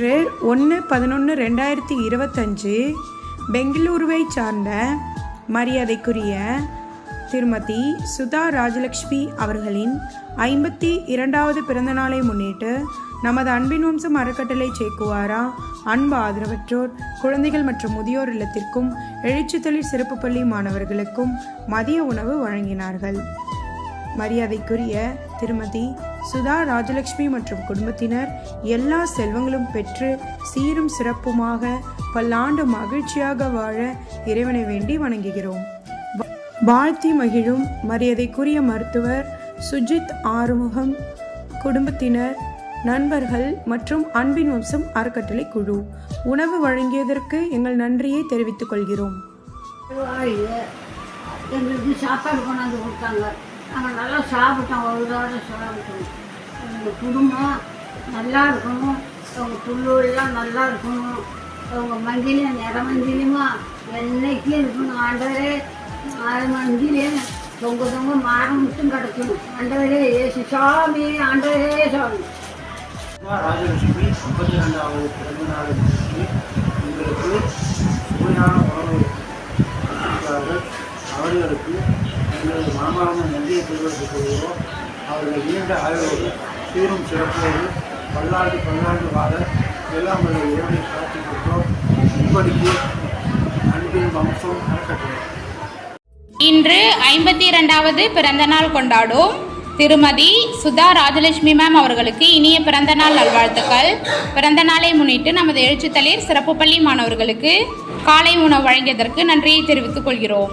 இன்று ஒன்று பதினொன்று ரெண்டாயிரத்தி இருபத்தஞ்சு பெங்களூருவை சார்ந்த மரியாதைக்குரிய திருமதி சுதா ராஜலக்ஷ்மி அவர்களின் ஐம்பத்தி இரண்டாவது பிறந்தநாளை முன்னிட்டு நமது அன்பின் வம்சம் அறக்கட்டளை சேக்குவாரா? அன்பு ஆதரவற்றோர் குழந்தைகள் மற்றும் முதியோர் இல்லத்திற்கும் எழுச்சித்தொழில் சிறப்பு பள்ளி மாணவர்களுக்கும் மதிய உணவு வழங்கினார்கள். மரியாதைக்குரிய திருமதி சுதா ராஜலட்சுமி மற்றும் குடும்பத்தினர் எல்லா செல்வங்களும் பெற்று சீரும் சிறப்புமாக பல்லாண்டு மகிழ்ச்சியாக வாழ இறைவனை வேண்டி வணங்குகிறோம். வாழ்த்தி மகிழும் மரியாதைக்குரிய மருத்துவர் சுஜித் ஆறுமுகம் குடும்பத்தினர் நண்பர்கள் மற்றும் அன்பின் வம்சம் அறக்கட்டளை குழு. உணவு வழங்கியதற்கு எங்கள் நன்றியை தெரிவித்துக் கொள்கிறோம். எங்களுக்கு சாப்பாடு கொண்டாந்து கொடுத்தாங்க. நாங்கள் நல்லா சாப்பிட்டோம் ஒரு தடவை சாப்பிட்டோம் எங்கள் குடும்பம் நல்லா இருக்கணும். அவங்க புல்லூர்லாம் நல்லா இருக்கணும். அவங்க மஞ்சளையும் நிற மஞ்சளையுமா என்னைக்கும் இருக்கணும். ஆண்டவரே ஆறு மஞ்சளையும் தொங்க தொங்க மாறம் மட்டும் கிடக்கணும். ஆண்டவரே ஏசு சாமி ஆண்டவரே சாமி. ராஜலட்சுமி ஐம்பத்தி ரெண்டாவது பிறந்த நாள் முன்னிட்டு எங்களுக்கு சுவையான உணவு அவர்களுக்கு எங்களது மனமார்ந்த நன்றியை தெரிவித்துக் கொள்கிறோம். அவர்கள் நீண்ட ஆய்வோடு சீரும் சிறப்போடு பல்லாண்டு பல்லாண்டு வாழ எல்லாம் உள்ள இறைவனை பிரார்த்திக்கின்றோம் இப்படிக்கு அன்பின் வம்சம் அறக்கட்டளை இன்று ஐம்பத்தி இரண்டாவது பிறந்தநாள் கொண்டாடும் திருமதி சுதா ராஜலட்சுமி மேம் அவர்களுக்கு இனிய பிறந்தநாள் நல்வாழ்த்துக்கள். பிறந்தநாளை முன்னிட்டு நமது எழுச்சித்தளிர் சிறப்பு பள்ளி மாணவர்களுக்கு காலை உணவு வழங்கியதற்கு நன்றியை தெரிவித்துக் கொள்கிறோம்.